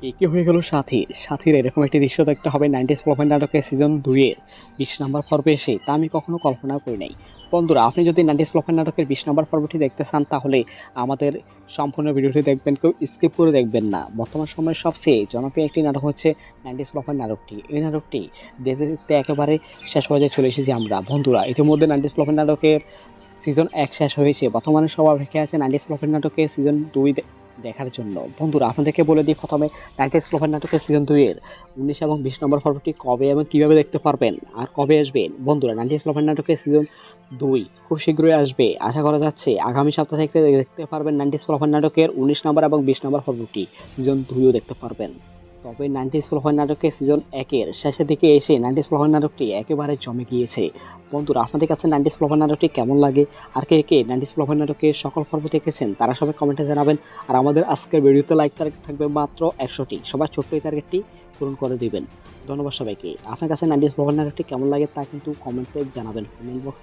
কে কে হয়ে গেল সাথীর সাথীর এরকম একটি দৃশ্য দেখতে হবে নাইনটিস প্রফেন্ট নাটকের সিজন দুইয়ের বিশ নম্বর পর্বে এসে, তা আমি কখনো কল্পনা করি নাই। বন্ধুরা, আপনি যদি নাইনটিস প্রফেন্ট নাটকের বিশ নম্বর পর্বটি দেখতে চান, তাহলে আমাদের সম্পূর্ণ ভিডিওটি দেখবেন কেউ স্কিপ করে দেখবেন না। বর্তমান সময়ের সবচেয়ে জনপ্রিয় একটি নাটক হচ্ছে নাইনটিস প্রফেন্ট নাটকটি। এই নাটকটি দেখতে দেখতে একেবারে শেষ পর্যায়ে চলে এসেছি আমরা। বন্ধুরা, ইতিমধ্যে নাইনটিস প্রফেন্ট নাটকের সিজন এক শেষ হয়েছে। বর্তমানে সবার রেখে আছে নাইনটিস প্রফেন্ট নাটকের সিজন দুই দেখার জন্য। বন্ধুরা, আপনাদেরকে বলে দিই প্রথমে নাইনটিস প্রোফাইল নাটকের সিজন দুইয়ের উনিশ এবং বিশ নম্বর পর্বটি কবে এবং কীভাবে দেখতে পারবেন আর কবে আসবেন বন্ধুরা নাইনটিস প্রোফাইল নাটকের সিজন দুই খুব শীঘ্রই আসবে। আশা করা যাচ্ছে আগামী সপ্তাহ থেকে দেখতে পারবেন নাইনটিস প্রোফাইল নাটকের উনিশ নম্বর এবং বিশ নম্বর পর্বটি। সিজন দুইও দেখতে পারবেন। তবে নাইনটিস প্রফেন্ট নাটকের সিজন একের শেষের দিকে এসে নাইনটিস প্রফেন্ট নাটকটি একেবারে জমে গিয়েছে। বন্ধুরা, আপনাদের কাছে নাইনটিস প্রফেন্ট নাটকটি কেমন লাগে? আর কে কে নাইনটিস প্রফেন্ট নাটকের সকল পর্ব দেখেছেন, তারা সবাই কমেন্টে জানাবেন। আর আমাদের আজকের ভিডিওতে লাইক টার্গেট থাকবে মাত্র একশোটি। সবার ছোট্ট এই টার্গেটটি পূরণ করে দিবেন। ধন্যবাদ সবাইকে। আপনার কাছে নাইনটিস প্রফেন্ট নাটকটি কেমন লাগে তা কিন্তু কমেন্টে জানাবেন। Comment box